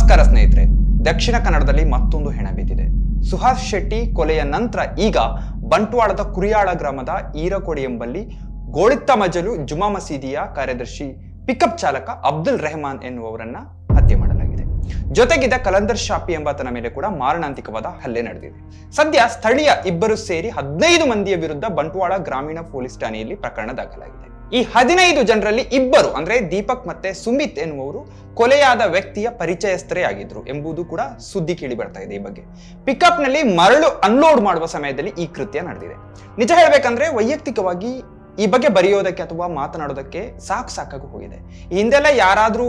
ನಮಸ್ಕಾರ ಸ್ನೇಹಿತರೆ. ದಕ್ಷಿಣ ಕನ್ನಡದಲ್ಲಿ ಮತ್ತೊಂದು ಹೆಣ ಬಿದ್ದಿದೆ. ಸುಹಾಸ್ ಶೆಟ್ಟಿ ಕೊಲೆಯ ನಂತರ ಈಗ ಬಂಟ್ವಾಳದ ಕುರಿಯಾಳ ಗ್ರಾಮದ ಈರಕೊಡಿ ಎಂಬಲ್ಲಿ ಗೋಳಿತ್ತ ಮಜಲು ಜುಮಾ ಮಸೀದಿಯ ಕಾರ್ಯದರ್ಶಿ ಪಿಕಪ್ ಚಾಲಕ ಅಬ್ದುಲ್ ರೆಹಮಾನ್ ಎನ್ನುವವರನ್ನ ಹತ್ಯೆ ಮಾಡಲಾಗಿದೆ. ಜೊತೆಗಿದ್ದ ಕಲಂದರ್ ಶಾಪಿ ಎಂಬಾತನ ಮೇಲೆ ಕೂಡ ಮಾರಣಾಂತಿಕವಾದ ಹಲ್ಲೆ ನಡೆದಿದೆ. ಸದ್ಯ ಸ್ಥಳೀಯ ಇಬ್ಬರು ಸೇರಿ ಹದಿನೈದು ಮಂದಿಯ ವಿರುದ್ಧ ಬಂಟ್ವಾಳ ಗ್ರಾಮೀಣ ಪೊಲೀಸ್ ಠಾಣೆಯಲ್ಲಿ ಪ್ರಕರಣ ದಾಖಲಾಗಿದೆ. ಈ ಹದಿನೈದು ಜನರಲ್ಲಿ ಇಬ್ಬರು, ಅಂದ್ರೆ ದೀಪಕ್ ಮತ್ತೆ ಸುಮಿತ್ ಎನ್ನುವರು ಕೊಲೆಯಾದ ವ್ಯಕ್ತಿಯ ಪರಿಚಯಸ್ಥರೇ ಆಗಿದ್ರು ಎಂಬುದು ಕೂಡ ಸುದ್ದಿ ಕೇಳಿ ಬರ್ತಾ ಇದೆ ಈ ಬಗ್ಗೆ. ಪಿಕಪ್ನಲ್ಲಿ ಮರಳು ಅನ್ಲೋಡ್ ಮಾಡುವ ಸಮಯದಲ್ಲಿ ಈ ಕೃತ್ಯ ನಡೆದಿದೆ. ನಿಜ ಹೇಳ್ಬೇಕಂದ್ರೆ ವೈಯಕ್ತಿಕವಾಗಿ ಈ ಬಗ್ಗೆ ಬರೆಯೋದಕ್ಕೆ ಅಥವಾ ಮಾತನಾಡೋದಕ್ಕೆ ಸಾಕು ಸಾಕಾಗಿ ಹೋಗಿದೆ. ಹಿಂದೆಲ್ಲ ಯಾರಾದ್ರೂ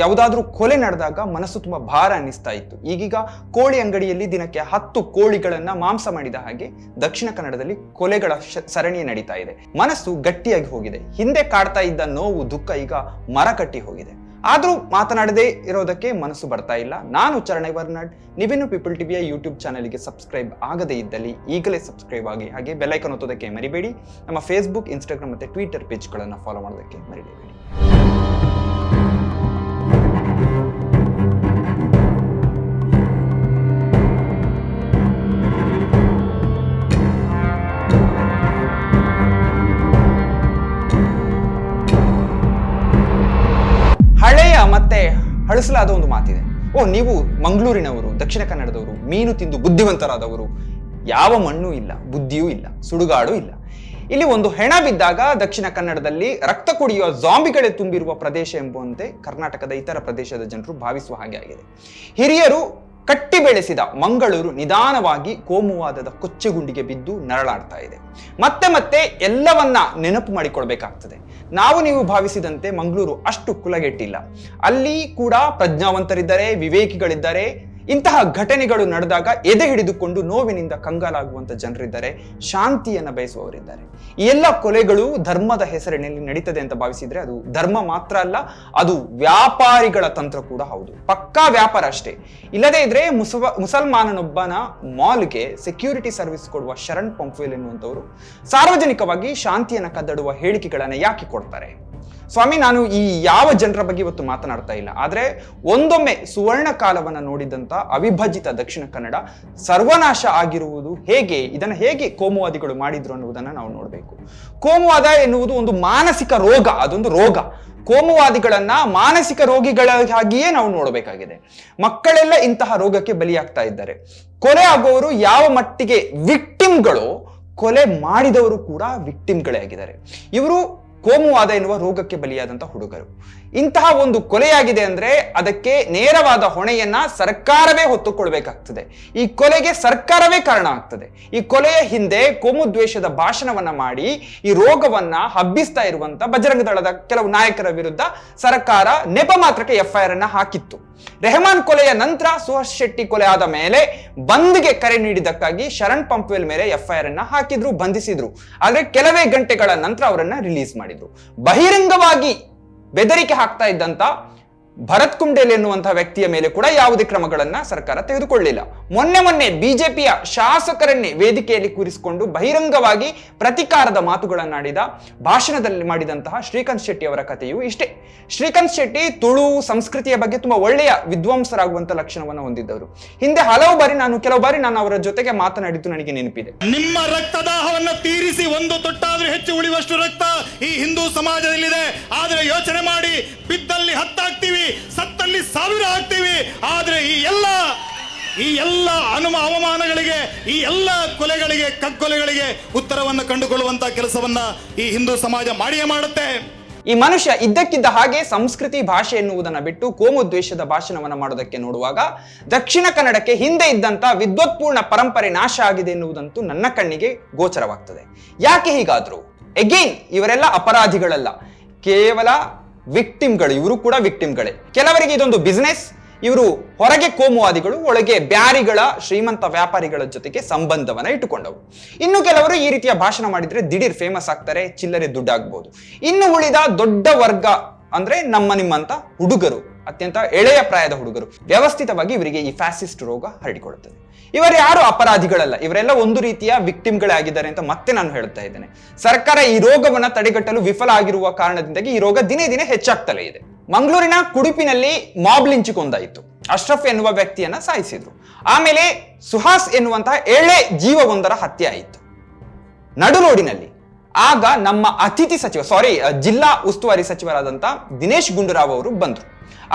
ಯಾವುದಾದ್ರೂ ಕೊಲೆ ನಡೆದಾಗ ಮನಸ್ಸು ತುಂಬಾ ಭಾರ ಅನ್ನಿಸ್ತಾ ಇತ್ತು. ಈಗೀಗ ಕೋಳಿ ಅಂಗಡಿಯಲ್ಲಿ ದಿನಕ್ಕೆ ಹತ್ತು ಕೋಳಿಗಳನ್ನ ಮಾಂಸ ಮಾಡಿದ ಹಾಗೆ ದಕ್ಷಿಣ ಕನ್ನಡದಲ್ಲಿ ಕೊಲೆಗಳ ಸರಣಿ ನಡೀತಾ ಇದೆ. ಮನಸ್ಸು ಗಟ್ಟಿಯಾಗಿ ಹೋಗಿದೆ. ಹಿಂದೆ ಕಾಡ್ತಾ ಇದ್ದ ನೋವು, ದುಃಖ ಈಗ ಮರ ಕಟ್ಟಿ ಹೋಗಿದೆ. ಆದ್ರೂ ಮಾತನಾಡದೇ ಇರೋದಕ್ಕೆ ಮನಸ್ಸು ಬರ್ತಾ ಇಲ್ಲ. ನಾನು ಚರಣೆ ವರ್ನಾಡ್. ನಿವಿನ್ ಪೀಪಲ್ ಟಿವಿಯ ಯೂಟ್ಯೂಬ್ ಚಾನಲ್ಗೆ ಸಬ್ಸ್ಕ್ರೈಬ್ ಆಗದೇ ಇದ್ದಲ್ಲಿ ಈಗಲೇ ಸಬ್ಸ್ಕ್ರೈಬ್ ಆಗಿ ಹಾಗೆ ಬೆಲ್ಲೈಕನ್ ಒತ್ತೋದಕ್ಕೆ ಮರಿಬೇಡಿ. ನಮ್ಮ ಫೇಸ್ಬುಕ್ ಇನ್ಸ್ಟಾಗ್ರಾಮ್ ಮತ್ತೆ ಟ್ವಿಟರ್ ಪೇಜ್ಗಳನ್ನು ಫಾಲೋ ಮಾಡೋದಕ್ಕೆ ಮರಿಬೇಡಿ ಹಳಸಲಾದ ಒಂದು ಮಾತಿದೆ. ಓ, ನೀವು ಮಂಗಳೂರಿನವರು, ದಕ್ಷಿಣ ಕನ್ನಡದವರು, ಮೀನು ತಿಂದು ಬುದ್ಧಿವಂತರಾದವರು. ಯಾವ ಮಣ್ಣು ಇಲ್ಲ, ಬುದ್ಧಿಯೂ ಇಲ್ಲ, ಸುಡುಗಾಡು ಇಲ್ಲ. ಇಲ್ಲಿ ಒಂದು ಹೆಣ ಬಿದ್ದಾಗ ದಕ್ಷಿಣ ಕನ್ನಡದಲ್ಲಿ ರಕ್ತ ಕುಡಿಯುವ ಜಾಂಬಿಗಳೇ ತುಂಬಿರುವ ಪ್ರದೇಶ ಎಂಬುವಂತೆ ಕರ್ನಾಟಕದ ಇತರ ಪ್ರದೇಶದ ಜನರು ಭಾವಿಸುವ ಹಾಗೆ ಆಗಿದೆ. ಹಿರಿಯರು ಕಟ್ಟಿ ಬೆಳೆಸಿದ ಮಂಗಳೂರು ನಿಧಾನವಾಗಿ ಕೋಮುವಾದದ ಕೊಚ್ಚೆಗುಂಡಿಗೆ ಬಿದ್ದು ನರಳಾಡ್ತಾ ಇದೆ. ಮತ್ತೆ ಮತ್ತೆ ಎಲ್ಲವನ್ನ ನೆನಪು ಮಾಡಿಕೊಳ್ಬೇಕಾಗ್ತದೆ. ನಾವು ನೀವು ಭಾವಿಸಿದಂತೆ ಮಂಗಳೂರು ಅಷ್ಟು ಕುಲಗೆಟ್ಟಿಲ್ಲ. ಅಲ್ಲಿ ಕೂಡ ಪ್ರಜ್ಞಾವಂತರಿದ್ದಾರೆ, ವಿವೇಕಿಗಳಿದ್ದಾರೆ ಇಂತಹ ಘಟನೆಗಳು ನಡೆದಾಗ ಎದೆ ಹಿಡಿದುಕೊಂಡು ನೋವಿನಿಂದ ಕಂಗಾಲಾಗುವಂತ ಜನರಿದ್ದಾರೆ, ಶಾಂತಿಯನ್ನ ಬಯಸುವವರಿದ್ದಾರೆ. ಈ ಎಲ್ಲ ಕೊಲೆಗಳು ಧರ್ಮದ ಹೆಸರಿನಲ್ಲಿ ನಡೀತದೆ ಅಂತ ಭಾವಿಸಿದ್ರೆ ಅದು ಧರ್ಮ ಮಾತ್ರ ಅಲ್ಲ, ಅದು ವ್ಯಾಪಾರಿಗಳ ತಂತ್ರ ಕೂಡ ಹೌದು. ಪಕ್ಕಾ ವ್ಯಾಪಾರ ಅಷ್ಟೇ. ಇಲ್ಲದೇ ಇದ್ರೆ ಮುಸಲ್ಮಾನನೊಬ್ಬನ ಮಾಲ್ಗೆ ಸೆಕ್ಯೂರಿಟಿ ಸರ್ವಿಸ್ ಕೊಡುವ ಶರಣ್ ಪಂಪ್ವೇಲ್ ಎನ್ನುವಂಥವರು ಸಾರ್ವಜನಿಕವಾಗಿ ಶಾಂತಿಯನ್ನ ಕದ್ದಡುವ ಹೇಳಿಕೆಗಳನ್ನು ಯಾಕೆ ಕೊಡ್ತಾರೆ? ಸ್ವಾಮಿ, ನಾನು ಈ ಯಾವ ಜನರ ಬಗ್ಗೆ ಇವತ್ತು ಮಾತನಾಡ್ತಾ ಇಲ್ಲ, ಆದರೆ ಒಂದೊಮ್ಮೆ ಸುವರ್ಣ ಕಾಲವನ್ನು ನೋಡಿದಂತ ಅವಿಭಜಿತ ದಕ್ಷಿಣ ಕನ್ನಡ ಸರ್ವನಾಶ ಆಗಿರುವುದು ಹೇಗೆ, ಇದನ್ನು ಹೇಗೆ ಕೋಮುವಾದಿಗಳು ಮಾಡಿದ್ರು ಅನ್ನುವುದನ್ನ ನಾವು ನೋಡಬೇಕು. ಕೋಮುವಾದ ಎನ್ನುವುದು ಒಂದು ಮಾನಸಿಕ ರೋಗ, ಅದೊಂದು ರೋಗ. ಕೋಮುವಾದಿಗಳನ್ನ ಮಾನಸಿಕ ರೋಗಿಗಳಾಗಿಯೇ ನಾವು ನೋಡಬೇಕಾಗಿದೆ. ಮಕ್ಕಳೆಲ್ಲ ಇಂತಹ ರೋಗಕ್ಕೆ ಬಲಿಯಾಗ್ತಾ ಇದ್ದಾರೆ. ಕೊಲೆ ಆಗುವವರು ಯಾವ ಮಟ್ಟಿಗೆ ವಿಕ್ಟಿಮ್ಗಳು, ಕೊಲೆ ಮಾಡಿದವರು ಕೂಡ ವಿಕ್ಟಿಮ್ಗಳೇ ಆಗಿದ್ದಾರೆ. ಇವರು ಕೋಮುವಾದ ಎನ್ನುವ ರೋಗಕ್ಕೆ ಬಲಿಯಾದಂತಹ ಹುಡುಗರು. ಇಂತಹ ಒಂದು ಕೊಲೆಯಾಗಿದೆ ಅಂದ್ರೆ ಅದಕ್ಕೆ ನೇರವಾದ ಹೊಣೆಯನ್ನ ಸರ್ಕಾರವೇ ಹೊತ್ತುಕೊಳ್ಬೇಕಾಗ್ತದೆ. ಈ ಕೊಲೆಗೆ ಸರ್ಕಾರವೇ ಕಾರಣ ಆಗ್ತದೆ. ಈ ಕೊಲೆಯ ಹಿಂದೆ ಕೋಮು ದ್ವೇಷದ ಭಾಷಣವನ್ನ ಮಾಡಿ ಈ ರೋಗವನ್ನ ಹಬ್ಬಿಸ್ತಾ ಇರುವಂತ ಬಜರಂಗ ದಳದ ಕೆಲವು ನಾಯಕರ ವಿರುದ್ಧ ಸರ್ಕಾರ ನೆಪ ಮಾತ್ರಕ್ಕೆ ಎಫ್ಐಆರ್ ಅನ್ನ ಹಾಕಿತ್ತು. ರೆಹಮಾನ್ ಕೊಲೆಯ ನಂತರ ಸುಹರ್ಷ್ ಶೆಟ್ಟಿ ಕೊಲೆ ಆದ ಮೇಲೆ ಬಂದ್ಗೆ ಕರೆ ನೀಡಿದ್ದಕ್ಕಾಗಿ ಶರಣ್ ಪಂಪ್ವೆಲ್ ಮೇಲೆ ಎಫ್ಐಆರ್ ಅನ್ನ ಹಾಕಿದ್ರು, ಬಂಧಿಸಿದ್ರು. ಆದ್ರೆ ಕೆಲವೇ ಗಂಟೆಗಳ ನಂತರ ಅವರನ್ನ ರಿಲೀಸ್ ಮಾಡಿದ್ರು ಬಹಿರಂಗವಾಗಿ ಬೆದರಿಕೆ ಹಾಕ್ತಾ ಇದ್ದಂತ ಭರತ್ ಕುಂಡೇಲ್ ಎನ್ನುವಂತಹ ವ್ಯಕ್ತಿಯ ಮೇಲೆ ಕೂಡ ಯಾವುದೇ ಕ್ರಮಗಳನ್ನ ಸರ್ಕಾರ ತೆಗೆದುಕೊಳ್ಳಿಲ್ಲ. ಮೊನ್ನೆ ಮೊನ್ನೆ ಬಿಜೆಪಿಯ ಶಾಸಕರನ್ನೇ ವೇದಿಕೆಯಲ್ಲಿ ಕೂರಿಸಿಕೊಂಡು ಬಹಿರಂಗವಾಗಿ ಪ್ರತಿಕಾರದ ಮಾತುಗಳನ್ನಾಡಿದ, ಭಾಷಣದಲ್ಲಿ ಮಾಡಿದಂತಹ ಶ್ರೀಕಾಂತ್ ಶೆಟ್ಟಿ ಅವರ ಕಥೆಯು ಇಷ್ಟೇ. ಶ್ರೀಕಾಂತ್ ಶೆಟ್ಟಿ ತುಳು ಸಂಸ್ಕೃತಿಯ ಬಗ್ಗೆ ತುಂಬಾ ಒಳ್ಳೆಯ ವಿದ್ವಾಂಸರಾಗುವಂತ ಲಕ್ಷಣವನ್ನು ಹೊಂದಿದ್ದವರು. ಹಿಂದೆ ಹಲವು ಬಾರಿ ನಾನು, ಕೆಲವು ಬಾರಿ ನಾನು ಅವರ ಜೊತೆಗೆ ಮಾತನಾಡಿದ್ದು ನನಗೆ ನೆನಪಿದೆ. ನಿಮ್ಮ ರಕ್ತದಾಹವನ್ನು ತೀರಿಸಿ ಒಂದು ತೊಟ್ಟಾದ್ರೂ ಹೆಚ್ಚು ಉಳಿಯುವಷ್ಟು ರಕ್ತ ಈ ಹಿಂದೂ ಸಮಾಜದಲ್ಲಿದೆ. ಆದ್ರೆ ಯೋಚನೆ ಮಾಡಿ ಬಿದ್ದಲ್ಲಿ ಹತ್ತಾಗ್ತೀವಿ ಸತ್ತಲ್ಲಿ ಸಾವಿರ ಆಗ್ತೀವಿ ಆದ್ರೆ ಈ ಎಲ್ಲ ಈ ಎಲ್ಲ ಅನುಮ, ಅವಮಾನಗಳಿಗೆ, ಈ ಎಲ್ಲ ಕೊಲೆಗಳಿಗೆ, ಕಗ್ಗೊಲೆಗಳಿಗೆ ಉತ್ತರವನ್ನು ಕಂಡುಕೊಳ್ಳುವಂತ ಕೆಲಸವನ್ನ ಈ ಹಿಂದೂ ಸಮಾಜ ಮಾಡಿಯೇ ಮಾಡುತ್ತೆ. ಈ ಮನುಷ್ಯ ಇದ್ದಕ್ಕಿದ್ದ ಹಾಗೆ ಸಂಸ್ಕೃತಿ ಭಾಷೆ ಎನ್ನುವುದನ್ನು ಬಿಟ್ಟು ಕೋಮು ದ್ವೇಷದ ಭಾಷಣವನ್ನ ಮಾಡೋದಕ್ಕೆ ನೋಡುವಾಗ ದಕ್ಷಿಣ ಕನ್ನಡಕ್ಕೆ ಹಿಂದೆ ಇದ್ದಂಥ ವಿದ್ವತ್ಪೂರ್ಣ ಪರಂಪರೆ ನಾಶ ಆಗಿದೆ ಎನ್ನುವುದಂತೂ ನನ್ನ ಕಣ್ಣಿಗೆ ಗೋಚರವಾಗ್ತದೆ. ಯಾಕೆ ಹೀಗಾದ್ರು? ಎಗೇನ್ ಇವರೆಲ್ಲ ಅಪರಾಧಿಗಳಲ್ಲ. ಕೇವಲ ವಿಕ್ಟಿಮ್ಗಳು, ಇವರು ಕೂಡ ವಿಕ್ಟಿಮ್ಗಳೇ. ಕೆಲವರಿಗೆ ಇದೊಂದು ಬಿಸ್ನೆಸ್ ಇವರು ಹೊರಗೆ ಕೋಮುವಾದಿಗಳು, ಒಳಗೆ ಬ್ಯಾರಿಗಳ, ಶ್ರೀಮಂತ ವ್ಯಾಪಾರಿಗಳ ಜೊತೆಗೆ ಸಂಬಂಧವನ್ನ ಇಟ್ಟುಕೊಂಡವು. ಇನ್ನು ಕೆಲವರು ಈ ರೀತಿಯ ಭಾಷಣ ಮಾಡಿದ್ರೆ ದಿಢೀರ್ ಫೇಮಸ್ ಆಗ್ತಾರೆ, ಚಿಲ್ಲರೆ ದುಡ್ಡಾಗ್ಬೋದು. ಇನ್ನು ಉಳಿದ ದೊಡ್ಡ ವರ್ಗ ಅಂದ್ರೆ ನಮ್ಮ ನಿಮ್ಮಂತ ಹುಡುಗರು. ಅತ್ಯಂತ ಎಳೆಯ ಪ್ರಾಯದ ಹುಡುಗರು. ವ್ಯವಸ್ಥಿತವಾಗಿ ಇವರಿಗೆ ಈ ಫ್ಯಾಸಿಸ್ಟ್ ರೋಗ ಹರಡಿಕೊಳ್ಳುತ್ತದೆ. ಇವರು ಯಾರು ಅಪರಾಧಿಗಳಲ್ಲ, ಇವರೆಲ್ಲ ಒಂದು ರೀತಿಯ ವಿಕ್ಟಿಮ್ಗಳೇ ಆಗಿದ್ದಾರೆ ಅಂತ ಮತ್ತೆ ನಾನು ಹೇಳ್ತಾ ಇದ್ದೇನೆ. ಸರ್ಕಾರ ಈ ರೋಗವನ್ನ ತಡೆಗಟ್ಟಲು ವಿಫಲ ಆಗಿರುವ ಕಾರಣದಿಂದಾಗಿ ಈ ರೋಗ ದಿನೇ ದಿನೇ ಹೆಚ್ಚಾಗ್ತಲೇ ಇದೆ. ಮಂಗಳೂರಿನ ಕುಡುಪಿನಲ್ಲಿ ಮಾಬ್ ಲಿಂಚಿಕೊಂದಾಯಿತು ಅಶ್ರಫ್ ಎನ್ನುವ ವ್ಯಕ್ತಿಯನ್ನ ಸಾಯಿಸಿದ್ರು. ಆಮೇಲೆ ಸುಹಾಸ್ ಎನ್ನುವಂತಹ ಎಳೆ ಜೀವವೊಂದರ ಹತ್ಯೆ ಆಯಿತು. ನಡುರೋಡಿನಲ್ಲಿ ಆಗ ನಮ್ಮ ಅತಿಥಿ ಸಚಿವ ಸಾರಿ ಜಿಲ್ಲಾ ಉಸ್ತುವಾರಿ ಸಚಿವರಾದಂತ ದಿನೇಶ್ ಗುಂಡೂರಾವ್ ಅವರು ಬಂದ್ರು.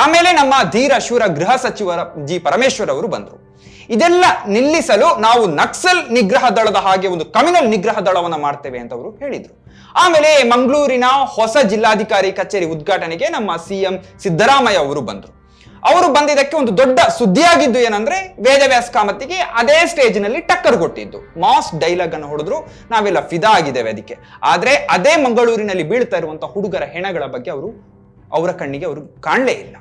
ಆಮೇಲೆ ನಮ್ಮ ಧೀರ ಶೂರ ಗೃಹ ಸಚಿವರ ಜಿ ಪರಮೇಶ್ವರ್ ಅವರು ಬಂದರು. ಇದೆಲ್ಲ ನಿಲ್ಲಿಸಲು ನಾವು ನಕ್ಸಲ್ ನಿಗ್ರಹ ದಳದ ಹಾಗೆ ಒಂದು ಕಮ್ಯುನಲ್ ನಿಗ್ರಹ ದಳವನ್ನು ಮಾಡ್ತೇವೆ ಅಂತ ಅವರು ಹೇಳಿದರು. ಆಮೇಲೆ ಮಂಗಳೂರಿನ ಹೊಸ ಜಿಲ್ಲಾಧಿಕಾರಿ ಕಚೇರಿ ಉದ್ಘಾಟನೆಗೆ ನಮ್ಮ ಸಿಎಂ ಸಿದ್ದರಾಮಯ್ಯ ಅವರು ಬಂದರು. ಅವರು ಬಂದಿದ್ದಕ್ಕೆ ಒಂದು ದೊಡ್ಡ ಸುದ್ದಿಯಾಗಿದ್ದು ಏನಂದ್ರೆ ವೇದವ್ಯಾಸ ಕಾಮತ್ತಿಗೆ ಅದೇ ಸ್ಟೇಜ್ನಲ್ಲಿ ಟಕ್ಕರ್ ಕೊಟ್ಟಿದ್ದು. ಮಾಸ್ ಡೈಲಾಗ್ ಅನ್ನು ಹೊಡೆದ್ರು. ನಾವೆಲ್ಲ ಫಿದಾ ಆಗಿದ್ದೇವೆ ಅದಕ್ಕೆ. ಆದ್ರೆ ಅದೇ ಮಂಗಳೂರಿನಲ್ಲಿ ಬೀಳ್ತಾ ಇರುವಂತಹ ಹುಡುಗರ ಹೆಣಗಳ ಬಗ್ಗೆ ಅವರು ಅವರ ಕಣ್ಣಿಗೆ ಅವರು ಕಾಣಲೇ ಇಲ್ಲ.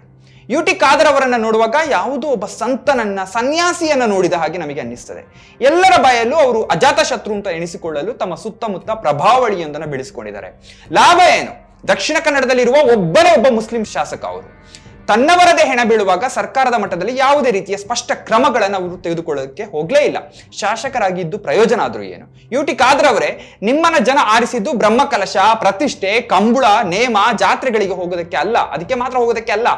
ಯು ಟಿ ಖಾದರ್ ಅವರನ್ನು ನೋಡುವಾಗ ಯಾವುದೋ ಒಬ್ಬ ಸಂತನನ್ನ, ಸನ್ಯಾಸಿಯನ್ನ ನೋಡಿದ ಹಾಗೆ ನಮಗೆ ಅನ್ನಿಸ್ತದೆ. ಎಲ್ಲರ ಬಾಯಲ್ಲೂ ಅವರು ಅಜಾತ ಶತ್ರು ಅಂತ ಎಣಿಸಿಕೊಳ್ಳಲು ತಮ್ಮ ಸುತ್ತಮುತ್ತ ಪ್ರಭಾವಳಿಯೊಂದನ್ನು ಬೆಳೆಸಿಕೊಂಡಿದ್ದಾರೆ. ಲಾಭ ಏನು? ದಕ್ಷಿಣ ಕನ್ನಡದಲ್ಲಿರುವ ಒಬ್ಬನೇ ಒಬ್ಬ ಮುಸ್ಲಿಂ ಶಾಸಕ ಅವರು. ತನ್ನವರದೇ ಹೆಣ ಬೀಳುವಾಗ ಸರ್ಕಾರದ ಮಟ್ಟದಲ್ಲಿ ಯಾವುದೇ ರೀತಿಯ ಸ್ಪಷ್ಟ ಕ್ರಮಗಳನ್ನು ಅವರು ತೆಗೆದುಕೊಳ್ಳೋದಕ್ಕೆ ಹೋಗಲೇ ಇಲ್ಲ. ಶಾಸಕರಾಗಿದ್ದು ಪ್ರಯೋಜನ ಆದರೂ ಏನು? ಯು ಟಿ ನಿಮ್ಮನ್ನ ಜನ ಆರಿಸಿದ್ದು ಬ್ರಹ್ಮಕಲಶ, ಪ್ರತಿಷ್ಠೆ, ಕಂಬುಳ, ನೇಮ, ಜಾತ್ರೆಗಳಿಗೆ ಹೋಗೋದಕ್ಕೆ ಅಲ್ಲ. ಅದಕ್ಕೆ ಮಾತ್ರ ಹೋಗೋದಕ್ಕೆ ಅಲ್ಲ.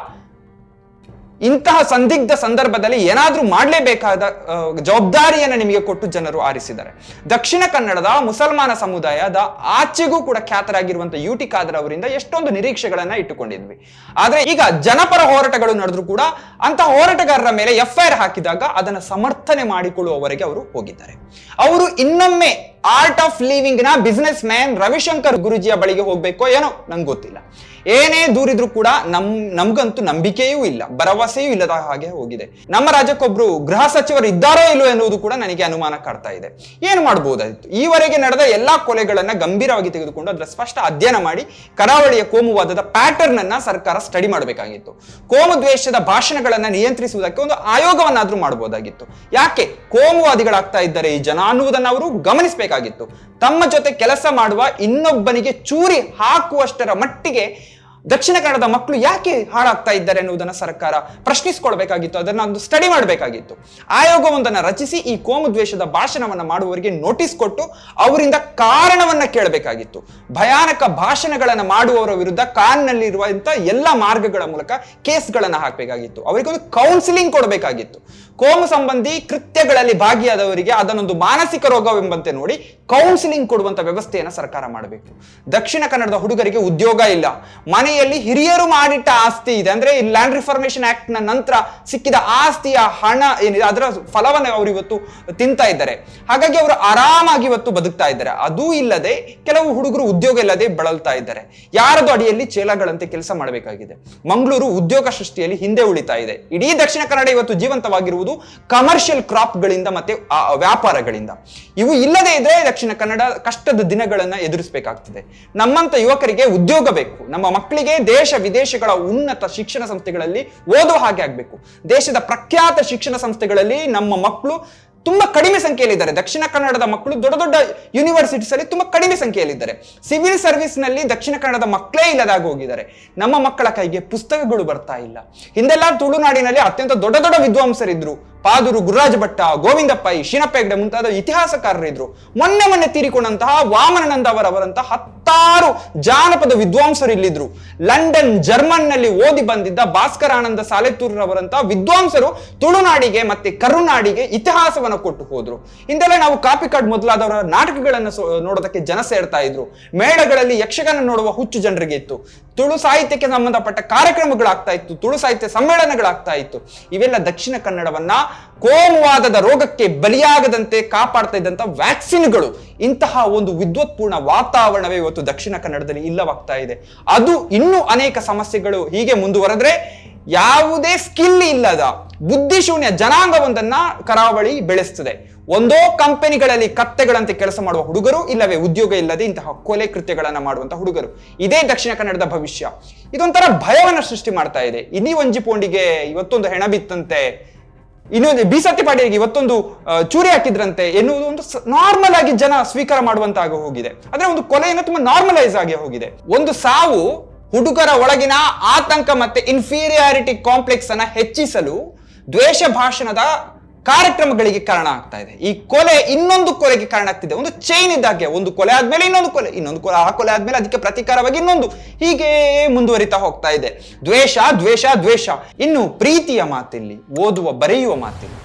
ಇಂತಹ ಸಂದಿಗ್ಧ ಸಂದರ್ಭದಲ್ಲಿ ಏನಾದರೂ ಮಾಡಲೇಬೇಕಾದ ಜವಾಬ್ದಾರಿಯನ್ನು ನಿಮಗೆ ಕೊಟ್ಟು ಜನರು ಆರಿಸಿದ್ದಾರೆ. ದಕ್ಷಿಣ ಕನ್ನಡದ ಮುಸಲ್ಮಾನ ಸಮುದಾಯದ ಆಚೆಗೂ ಕೂಡ ಖ್ಯಾತರಾಗಿರುವಂತಹ ಯು ಟಿ ಖಾದರ್ ಅವರಿಂದ ಎಷ್ಟೊಂದು ನಿರೀಕ್ಷೆಗಳನ್ನ ಇಟ್ಟುಕೊಂಡಿದ್ವಿ. ಆದ್ರೆ ಈಗ ಜನಪರ ಹೋರಾಟಗಳು ನಡೆದ್ರು ಕೂಡ ಅಂತ ಹೋರಾಟಗಾರರ ಮೇಲೆ ಎಫ್ ಐ ಆರ್ ಹಾಕಿದಾಗ ಅದನ್ನು ಸಮರ್ಥನೆ ಮಾಡಿಕೊಳ್ಳುವವರೆಗೆ ಅವರು ಹೋಗಿದ್ದಾರೆ. ಅವರು ಇನ್ನೊಮ್ಮೆ ಆರ್ಟ್ ಆಫ್ ಲಿವಿಂಗ್ನ ಬಿಸ್ನೆಸ್ ಮ್ಯಾನ್ ರವಿಶಂಕರ್ ಗುರುಜಿಯ ಬಳಿಗೆ ಹೋಗ್ಬೇಕೋ ಏನೋ, ನಂಗೆ ಗೊತ್ತಿಲ್ಲ. ಏನೇ ದೂರಿದ್ರು ಕೂಡ ನಮ್, ನಮ್ಗಂತೂ ನಂಬಿಕೆಯೂ ಇಲ್ಲ, ಭರವಸೆಯೂ ಇಲ್ಲದ ಹಾಗೆ ಹೋಗಿದೆ. ನಮ್ಮ ರಾಜ್ಯಕ್ಕೊಬ್ರು ಗೃಹ ಸಚಿವರು ಇದ್ದಾರೋ ಇಲ್ಲೋ ಎನ್ನುವುದು ಕೂಡ ನನಗೆ ಅನುಮಾನ ಕಾಡ್ತಾ ಇದೆ. ಏನು ಮಾಡಬಹುದಾಗಿತ್ತು ಈವರೆಗೆ ನಡೆದ ಎಲ್ಲಾ ಕೊಲೆಗಳನ್ನ ಗಂಭೀರವಾಗಿ ತೆಗೆದುಕೊಂಡು ಅದರ ಸ್ಪಷ್ಟ ಅಧ್ಯಯನ ಮಾಡಿ ಕರಾವಳಿಯ ಕೋಮುವಾದದ ಪ್ಯಾಟರ್ನ್ ಅನ್ನ ಸರ್ಕಾರ ಸ್ಟಡಿ ಮಾಡಬೇಕಾಗಿತ್ತು. ಕೋಮು ದ್ವೇಷದ ಭಾಷಣಗಳನ್ನ ನಿಯಂತ್ರಿಸುವುದಕ್ಕೆ ಒಂದು ಆಯೋಗವನ್ನಾದ್ರೂ ಮಾಡಬಹುದಾಗಿತ್ತು ಯಾಕೆ? ಕೋಮುವಾದಿಗಳಾಗ್ತಾ ಇದ್ದಾರೆ ಈ ಜನ ಅನ್ನುವುದನ್ನು ಅವರು ಗಮನಿಸಬೇಕಾಗಿತ್ತು ತಮ್ಮ ಜೊತೆ ಕೆಲಸ ಮಾಡುವ ಇನ್ನೊಬ್ಬನಿಗೆ ಚೂರಿ ಹಾಕುವಷ್ಟರ ಮಟ್ಟಿಗೆ ದಕ್ಷಿಣ ಕನ್ನಡದ ಮಕ್ಕಳು ಯಾಕೆ ಹಾಳಾಗ್ತಾ ಇದ್ದಾರೆ ಎನ್ನುವುದನ್ನು ಸರ್ಕಾರ ಪ್ರಶ್ನಿಸಿಕೊಳ್ಬೇಕಾಗಿತ್ತು, ಅದನ್ನು ಒಂದು ಸ್ಟಡಿ ಮಾಡಬೇಕಾಗಿತ್ತು. ಆಯೋಗವೊಂದನ್ನು ರಚಿಸಿ, ಈ ಕೋಮು ದ್ವೇಷದ ಭಾಷಣವನ್ನ ಮಾಡುವವರಿಗೆ ನೋಟಿಸ್ ಕೊಟ್ಟು, ಅವರಿಂದ ಕಾರಣವನ್ನ ಕೇಳಬೇಕಾಗಿತ್ತು. ಭಯಾನಕ ಭಾಷಣಗಳನ್ನು ಮಾಡುವವರ ವಿರುದ್ಧ ಕಾನ್ನಲ್ಲಿರುವಂಥ ಎಲ್ಲ ಮಾರ್ಗಗಳ ಮೂಲಕ ಕೇಸ್ಗಳನ್ನು ಹಾಕಬೇಕಾಗಿತ್ತು. ಅವರಿಗೊಂದು ಕೌನ್ಸಿಲಿಂಗ್ ಕೊಡಬೇಕಾಗಿತ್ತು. ಕೋಮು ಸಂಬಂಧಿ ಕೃತ್ಯಗಳಲ್ಲಿ ಭಾಗಿಯಾದವರಿಗೆ ಅದನ್ನೊಂದು ಮಾನಸಿಕ ರೋಗವೆಂಬಂತೆ ನೋಡಿ ಕೌನ್ಸಿಲಿಂಗ್ ಕೊಡುವಂತ ವ್ಯವಸ್ಥೆಯನ್ನು ಸರ್ಕಾರ ಮಾಡಬೇಕು. ದಕ್ಷಿಣ ಕನ್ನಡದ ಹುಡುಗರಿಗೆ ಉದ್ಯೋಗ ಇಲ್ಲ. ಮನೆಯಲ್ಲಿ ಹಿರಿಯರು ಮಾಡಿಟ್ಟ ಆಸ್ತಿ ಇದೆ. ಅಂದ್ರೆ ಈ ಲ್ಯಾಂಡ್ ರಿಫಾರ್ಮೇಶನ್ ಆಕ್ಟ್ ನಂತರ ಸಿಕ್ಕಿದ ಆಸ್ತಿಯ ಹಣ ಏನಿದೆ, ಅದರ ಫಲವನ್ನು ಅವರು ಇವತ್ತು ತಿಂತಾ ಇದ್ದಾರೆ. ಹಾಗಾಗಿ ಅವರು ಆರಾಮಾಗಿ ಇವತ್ತು ಬದುಕ್ತಾ ಇದ್ದಾರೆ. ಅದೂ ಇಲ್ಲದೆ ಕೆಲವು ಹುಡುಗರು ಉದ್ಯೋಗ ಇಲ್ಲದೆ ಬಳಲ್ತಾ ಇದ್ದಾರೆ. ಯಾರದು ಅಡಿಯಲ್ಲಿ ಚೇಲಗಳಂತೆ ಕೆಲಸ ಮಾಡಬೇಕಾಗಿದೆ. ಮಂಗಳೂರು ಉದ್ಯೋಗ ಸೃಷ್ಟಿಯಲ್ಲಿ ಹಿಂದೆ ಉಳಿತಾ ಇದೆ. ಇಡೀ ದಕ್ಷಿಣ ಕನ್ನಡ ಇವತ್ತು ಜೀವಂತವಾಗಿರುವುದು ಕಮರ್ಷಿಯಲ್ ಕ್ರಾಪ್ ಗಳಿಂದ ಮತ್ತೆ ವ್ಯಾಪಾರಗಳಿಂದ. ಇವು ಇಲ್ಲದೆ ಇದ್ರೆ ದಕ್ಷಿಣ ಕನ್ನಡ ಕಷ್ಟದ ದಿನಗಳನ್ನ ಎದುರಿಸಬೇಕಾಗ್ತದೆ. ನಮ್ಮಂತ ಯುವಕರಿಗೆ ಉದ್ಯೋಗ ಬೇಕು. ನಮ್ಮ ಮಕ್ಕಳಿಗೆ ದೇಶ ವಿದೇಶಗಳ ಉನ್ನತ ಶಿಕ್ಷಣ ಸಂಸ್ಥೆಗಳಲ್ಲಿ ಓದುವ ಹಾಗೆ ಆಗ್ಬೇಕು. ದೇಶದ ಪ್ರಖ್ಯಾತ ಶಿಕ್ಷಣ ಸಂಸ್ಥೆಗಳಲ್ಲಿ ನಮ್ಮ ಮಕ್ಕಳು ತುಂಬಾ ಕಡಿಮೆ ಸಂಖ್ಯೆಯಲ್ಲಿದ್ದಾರೆ. ದಕ್ಷಿಣ ಕನ್ನಡದ ಮಕ್ಕಳು ದೊಡ್ಡ ದೊಡ್ಡ ಯೂನಿವರ್ಸಿಟೀಸ್ ಅಲ್ಲಿ ತುಂಬಾ ಕಡಿಮೆ ಸಂಖ್ಯೆಯಲ್ಲಿದ್ದಾರೆ. ಸಿವಿಲ್ ಸರ್ವಿಸ್ನಲ್ಲಿ ದಕ್ಷಿಣ ಕನ್ನಡದ ಮಕ್ಕಳೇ ಇಲ್ಲದಾಗ ಹೋಗಿದ್ದಾರೆ. ನಮ್ಮ ಮಕ್ಕಳ ಕೈಗೆ ಪುಸ್ತಕಗಳು ಬರ್ತಾ ಇಲ್ಲ. ಹಿಂದೆಲ್ಲ ತುಳುನಾಡಿನಲ್ಲಿ ಅತ್ಯಂತ ದೊಡ್ಡ ದೊಡ್ಡ ವಿದ್ವಾಂಸರಿದ್ರು. ಪಾದೂರು ಗುರುರಾಜ ಭಟ್ಟ ಗೋವಿಂದಪ್ಪಾಯಿ ಪೈ ಶಿನಪ್ಪ ಹೆಗ್ಡೆ ಮುಂತಾದ ಇತಿಹಾಸಕಾರರಿದ್ರು. ಮೊನ್ನೆ ಮೊನ್ನೆ ತೀರಿಕೊಂಡಂತಹ ವಾಮನಾನಂದ ಅವರವರಂತಹ ಹತ್ತಾರು ಜಾನಪದ ವಿದ್ವಾಂಸರು ಇಲ್ಲಿದ್ರು. ಲಂಡನ್ ಜರ್ಮನ್ನಲ್ಲಿ ಓದಿ ಬಂದಿದ್ದ ಭಾಸ್ಕರಾನಂದ ಸಾಲೆತ್ತೂರವರಂತಹ ವಿದ್ವಾಂಸರು ತುಳುನಾಡಿಗೆ ಮತ್ತೆ ಕರುನಾಡಿಗೆ ಇತಿಹಾಸವನ್ನು ಕೊಟ್ಟು ಹೋದ್ರು. ಹಿಂದೆಲ್ಲ ನಾವು ಕಾಪಿ ಕಾರ್ಡ್ ಮೊದಲಾದವರ ನಾಟಕಗಳನ್ನು ನೋಡೋದಕ್ಕೆ ಜನ ಸೇರ್ತಾ ಇದ್ರು. ಮೇಳಗಳಲ್ಲಿ ಯಕ್ಷಗಾನ ನೋಡುವ ಹುಚ್ಚು ಜನರಿಗೆ ಇತ್ತು. ತುಳು ಸಾಹಿತ್ಯಕ್ಕೆ ಸಂಬಂಧಪಟ್ಟ ಕಾರ್ಯಕ್ರಮಗಳಾಗ್ತಾ ಇತ್ತು. ತುಳು ಸಾಹಿತ್ಯ ಸಮ್ಮೇಳನಗಳಾಗ್ತಾ ಇತ್ತು. ಇವೆಲ್ಲ ದಕ್ಷಿಣ ಕನ್ನಡವನ್ನ ಕೋಮುವಾದದ ರೋಗಕ್ಕೆ ಬಲಿಯಾಗದಂತೆ ಕಾಪಾಡ್ತಾ ಇದ್ದಂಥ ವ್ಯಾಕ್ಸಿನ್ಗಳು. ಇಂತಹ ಒಂದು ವಿದ್ವತ್ಪೂರ್ಣ ವಾತಾವರಣವೇ ಇವತ್ತು ದಕ್ಷಿಣ ಕನ್ನಡದಲ್ಲಿ ಇಲ್ಲವಾಗ್ತಾ ಇದೆ. ಅದು ಇನ್ನೂ ಅನೇಕ ಸಮಸ್ಯೆಗಳು ಹೀಗೆ ಮುಂದುವರೆದ್ರೆ ಯಾವುದೇ ಸ್ಕಿಲ್ ಇಲ್ಲದ ಬುದ್ಧಿಶೂನ್ಯ ಜನಾಂಗವೊಂದನ್ನ ಕರಾವಳಿ ಬೆಳೆಸ್ತದೆ. ಒಂದೋ ಕಂಪನಿಗಳಲ್ಲಿ ಕತ್ತೆಗಳಂತೆ ಕೆಲಸ ಮಾಡುವ ಹುಡುಗರು ಇಲ್ಲವೇ ಉದ್ಯೋಗ ಇಲ್ಲದೆ ಇಂತಹ ಕೊಲೆ ಕೃತ್ಯಗಳನ್ನ ಮಾಡುವಂತಹ ಹುಡುಗರು. ಇದೇ ದಕ್ಷಿಣ ಕನ್ನಡದ ಭವಿಷ್ಯ. ಇದೊಂಥರ ಭಯವನ್ನ ಸೃಷ್ಟಿ ಮಾಡ್ತಾ ಇದೆ. ಇನ್ನೀ ಒಂಜಿ ಪೋಂಡಿಗೆ ಇವತ್ತೊಂದು ಹೆಣ ಬಿತ್ತಂತೆ. ಇನ್ನೊಂದು ಬಿ ಸತ್ಯ ಪಾಟೀಲ್ಗೆ ಇವತ್ತೊಂದು ಚೂರಿ ಹಾಕಿದ್ರಂತೆ ಎನ್ನುವುದು ಒಂದು ನಾರ್ಮಲ್ ಆಗಿ ಜನ ಸ್ವೀಕಾರ ಮಾಡುವಂತಾಗಿ ಹೋಗಿದೆ. ಅಂದ್ರೆ ಒಂದು ಕೊಲೆಯನ್ನು ತುಂಬಾ ನಾರ್ಮಲೈಸ್ ಆಗಿ ಹೋಗಿದೆ. ಒಂದು ಸಾವು ಹುಡುಗರ ಒಳಗಿನ ಆತಂಕ ಮತ್ತೆ ಇನ್ಫೀರಿಯಾರಿಟಿ ಕಾಂಪ್ಲೆಕ್ಸ್ ಅನ್ನ ಹೆಚ್ಚಿಸಲು ದ್ವೇಷ ಭಾಷಣದ ಕಾರ್ಯಕ್ರಮಗಳಿಗೆ ಕಾರಣ ಆಗ್ತಾ ಇದೆ. ಈ ಕೊಲೆ ಇನ್ನೊಂದು ಕೊಲೆಗೆ ಕಾರಣ ಆಗ್ತಿದೆ. ಒಂದು ಚೈನ್ ಇದ್ದಾಗೆ ಒಂದು ಕೊಲೆ ಆದ್ಮೇಲೆ ಇನ್ನೊಂದು ಕೊಲೆ ಇನ್ನೊಂದು ಕೊಲೆ, ಆ ಕೊಲೆ ಆದ್ಮೇಲೆ ಅದಕ್ಕೆ ಪ್ರತೀಕಾರವಾಗಿ ಇನ್ನೊಂದು. ಹೀಗೆ ಮುಂದುವರಿತಾ ಹೋಗ್ತಾ ಇದೆ. ದ್ವೇಷ ದ್ವೇಷ ದ್ವೇಷ. ಇನ್ನು ಪ್ರೀತಿಯ ಮಾತಿಲ್ಲಿ, ಓದುವ, ಬರೆಯುವ ಮಾತಿಲ್ಲ.